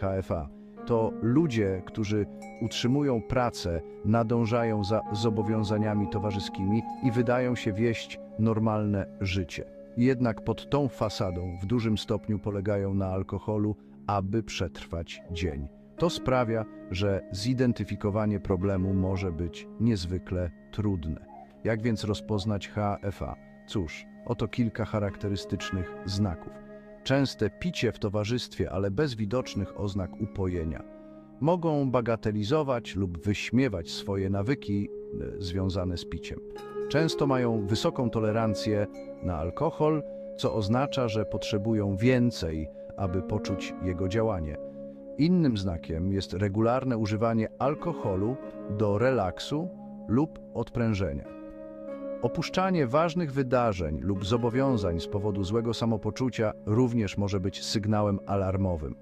KFA. To ludzie, którzy utrzymują pracę, nadążają za zobowiązaniami towarzyskimi i wydają się wieść normalne życie. Jednak pod tą fasadą w dużym stopniu polegają na alkoholu, aby przetrwać dzień. To sprawia, że zidentyfikowanie problemu może być niezwykle trudne. Jak więc rozpoznać HFA? Cóż, oto kilka charakterystycznych znaków. Częste picie w towarzystwie, ale bez widocznych oznak upojenia. Mogą bagatelizować lub wyśmiewać swoje nawyki e, związane z piciem. Często mają wysoką tolerancję na alkohol, co oznacza, że potrzebują więcej, aby poczuć jego działanie. Innym znakiem jest regularne używanie alkoholu do relaksu lub odprężenia. Opuszczanie ważnych wydarzeń lub zobowiązań z powodu złego samopoczucia również może być sygnałem alarmowym.